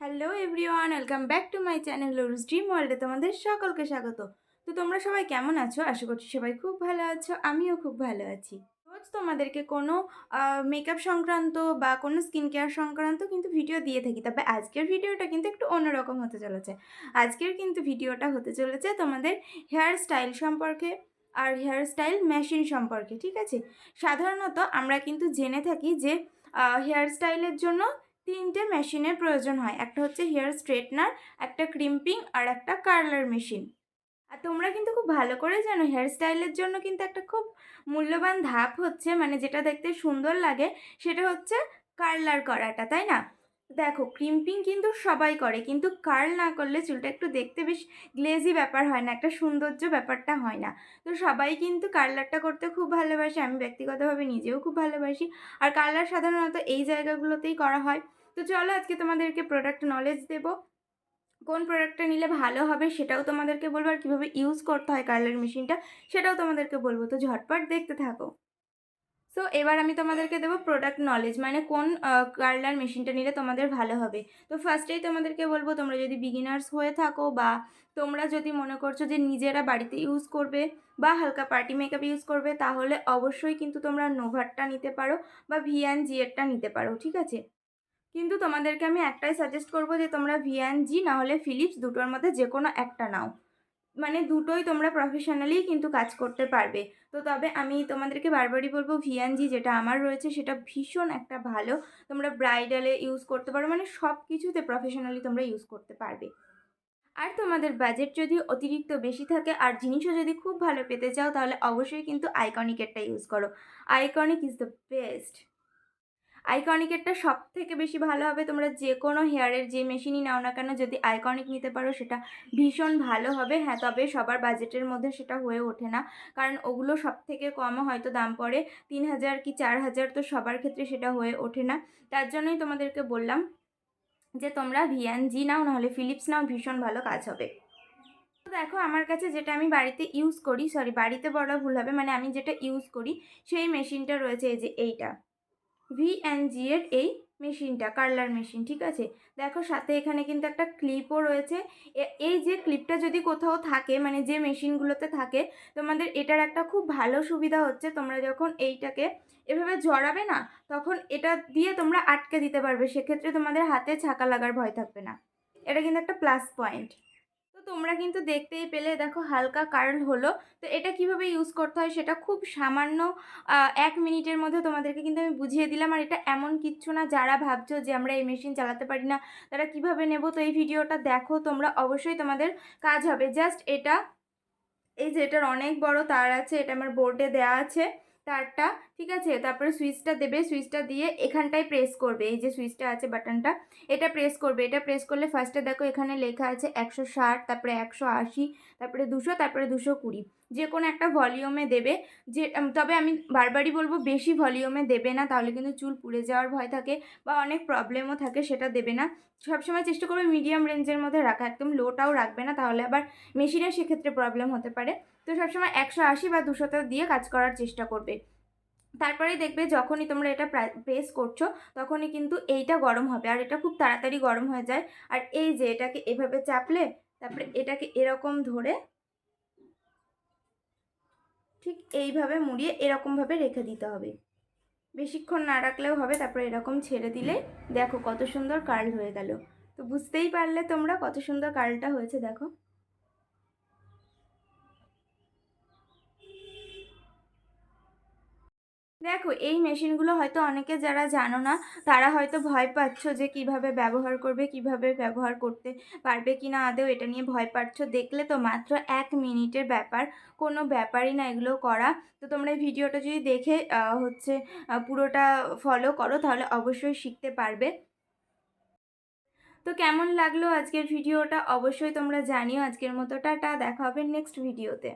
Hello everyone welcome back to my channel Lurus dream ওয়ার্ল্ডে তোমাদের সকলকে স্বাগত। তো তোমরা সবাই কেমন আছো? আশা করছি সবাই খুব ভালো আছো, আমিও খুব ভালো আছি। রোজ তোমাদেরকে কোনো মেকআপ সংক্রান্ত বা কোনো স্কিন কেয়ার সংক্রান্ত কিন্তু ভিডিও দিয়ে থাকি, তবে আজকের ভিডিওটা কিন্তু একটু অন্যরকম হতে চলেছে। আজকের কিন্তু ভিডিওটা হতে চলেছে তোমাদের হেয়ার স্টাইল সম্পর্কে আর হেয়ার স্টাইল মেশিন সম্পর্কে, ঠিক আছে? সাধারণত আমরা কিন্তু জেনে থাকি যে হেয়ার স্টাইলের জন্য তিনটে মেশিনের প্রয়োজন হয়। একটা হচ্ছে হেয়ার স্ট্রেটনার, একটা ক্রিম্পিং আর একটা কার্লার মেশিন। আর তোমরা কিন্তু খুব ভালো করে জানো, হেয়ার স্টাইলের জন্য কিন্তু একটা খুব মূল্যবান ধাপ হচ্ছে। মানে যেটা দেখতে সুন্দর লাগে, সেটা হচ্ছে কার্লার করাটা, তাই না? দেখো ক্রিম্পিং কিন্তু সবাই করে, কিন্তু কার্ল না করলে চুলটা একটু দেখতে বেশ গ্লেজি ব্যাপার হয় না, একটা সৌন্দর্য ব্যাপারটা হয় না। তো সবাই কিন্তু কার্লারটা করতে খুব ভালোবাসে, আমি ব্যক্তিগতভাবে নিজেও খুব ভালোবাসি। আর কার্লার সাধারণত এই জায়গাগুলোতেই করা হয়। তো চলো আজকে তোমাদেরকে প্রোডাক্ট নলেজ দেবো। কোন প্রোডাক্টটা নিলে ভালো হবে সেটাও তোমাদেরকে বলব, আর কীভাবে ইউজ করতে হয় কার্লার মেশিনটা সেটাও তোমাদেরকে বলব। তো ঝটপট দেখতে থাকো। সো এবার আমি তোমাদেরকে দেবো প্রোডাক্ট নলেজ মানে কোন কার্লার মেশিনটা নিলে তোমাদের ভালো হবে। তো ফার্স্টেই তোমাদেরকে বলব, তোমরা যদি বিগিনার্স হয়ে থাকো বা তোমরা যদি মনে করছ যে নিজেরা বাড়িতে ইউজ করবে বা হালকা পার্টি মেকআপ ইউজ করবে, তাহলে অবশ্যই কিন্তু তোমরা নোভারটা নিতে পারো বা ভিয়ান জিএরটা নিতে পারো, ঠিক আছে? কিন্তু তোমাদেরকে আমি একটাই সাজেস্ট করব যে তোমরা ভিএনজি না হলে ফিলিপস দুটোর মধ্যে যে কোনো একটা নাও। মানে দুটোই তোমরা প্রফেশনালি কিন্তু কাজ করতে পারবে। তো তবে আমি তোমাদেরকে বারবারই বলব ভিএনজি যেটা আমার রয়েছে সেটা ভীষণ একটা ভালো। তোমরা ব্রাইডালে ইউজ করতে পারো মানে সব কিছুতে প্রফেশনালি তোমরা ইউজ করতে পারবে। আর তোমাদের বাজেট যদি অতিরিক্ত বেশি থাকে আর জিনিসও যদি খুব ভালো পেতে চাও, তাহলে অবশ্যই কিন্তু আইকনিকেরটা ইউজ করো। আইকনিক ইজ দ্য বেস্ট আইকনিকেরটা সব থেকে বেশি ভালো হবে। তোমরা যে কোনো হেয়ারের যে মেশিনই নাও না কেন, যদি আইকনিক নিতে পারো, সেটা ভীষণ ভালো হবে। হ্যাঁ তবে সবার বাজেটের মধ্যে সেটা হয়ে ওঠে না। কারণ ওগুলো সব থেকে কমও হয়তো দাম পড়ে। তিন হাজার কি চার হাজার, তো সবার ক্ষেত্রে সেটা হয়ে ওঠে না। তার জন্যই তোমাদেরকে বললাম যে, তোমরা ভিএনজি নাও, নাহলে ফিলিপস নাও, ভীষণ ভালো কাজ হবে। দেখো, আমার কাছে যেটা আমি বাড়িতে ইউজ করি সরি বাড়িতে বলা ভুল হবে মানে আমি যেটা ইউজ করি, সেই মেশিনটা রয়েছে এই যে এইটা। ভিএনজি এর এই মেশিনটা কার্লার মেশিন ঠিক আছে? দেখো সাথে এখানে কিন্তু একটা ক্লিপও রয়েছে। এই যে ক্লিপটা যদি কোথাও থাকে মানে যে মেশিনগুলোতে থাকে, তোমাদের এটার একটা খুব ভালো সুবিধা হচ্ছে, তোমরা যখন এইটাকে এভাবে জড়াবে না, তখন এটা দিয়ে তোমরা আটকে দিতে পারবে। সেক্ষেত্রে তোমাদের হাতে ছাকা লাগার ভয় থাকবে না। এটা কিন্তু একটা প্লাস পয়েন্ট তোমরা কিন্তু দেখতেই পেলে, দেখো হালকা কার্ল হলো। তো এটা কীভাবে ইউজ করতে হয় সেটা খুব সামান্য এক মিনিটের মধ্যে তোমাদেরকে কিন্তু আমি বুঝিয়ে দিলাম। আর এটা এমন কিচ্ছু না, যারা ভাবছ যে আমরা এই মেশিন চালাতে পারি না, তারা কীভাবে নেব? তো এই ভিডিওটা দেখো, তোমরা অবশ্যই তোমাদের কাজ হবে। জাস্ট এটা, এই যে এটার অনেক বড় তার আছে, এটা আমার বোর্ডে দেওয়া আছে। তারটা ঠিক আছে? তারপরে সুইচটা দেবে সুইচটা দিয়ে এখানটায় প্রেস করবে, এই যে সুইচটা আছে বাটনটা এটা প্রেস করবে, এটা প্রেস করলে ফার্স্টে দেখো এখানে লেখা আছে একশো ষাট, তারপরে একশো আশি তারপরে দুশো তারপরে দুশো কুড়ি। যে কোনো একটা ভলিউমে দেবে। যে তবে আমি বারবারই বলব, বেশি ভলিউমে দেবে না, তাহলে কিন্তু চুল পুড়ে যাওয়ার ভয় থাকে বা অনেক প্রবলেমও থাকে, সেটা দেবে না। সবসময় চেষ্টা করবে মিডিয়াম রেঞ্জের মধ্যে রাখা, একদম লোটাও রাখবে না, তাহলে আবার মেশিনের সেক্ষেত্রে প্রবলেম হতে পারে। তো সবসময় একশো আশি বা দুশোতে দিয়ে কাজ করার চেষ্টা করবে। তারপরে দেখবে যখনই তোমরা এটা প্রেস করছ, তখনই কিন্তু এইটা গরম হবে। আর এটা খুব তাড়াতাড়ি গরম হয়ে যায়। আর এই যে, এটাকে এভাবে চাপলে তারপরে এটাকে এরকম ধরে ঠিক এইভাবে মুড়িয়ে এরকমভাবে রেখে দিতে হবে। বেশিক্ষণ না রাখলেও হবে, তারপরে এরকম ছেড়ে দিলে দেখো কত সুন্দর কার্ল হয়ে গেল। তো বুঝতেই পারলে তোমরা কত সুন্দর কার্লটা হয়েছে, দেখো। দেখো, এই মেশিনগুলো হয়তো অনেকে যারা জানো না, তারা হয়তো ভয় পাচ্ছ যে কীভাবে ব্যবহার করবে, কীভাবে ব্যবহার করতে পারবে কি না আদেও এটা নিয়ে ভয় পাচ্ছ। দেখলে তো মাত্র এক মিনিটের ব্যাপার, কোনো ব্যাপারই না এগুলো করা। তো তোমরা এই ভিডিওটা যদি দেখে হচ্ছে পুরোটা ফলো করো, তাহলে অবশ্যই শিখতে পারবে। তো কেমন লাগল আজকের ভিডিওটা? অবশ্যই তোমরা জানিও। আজকের মতো টাটা, দেখা হবে নেক্সট ভিডিওতে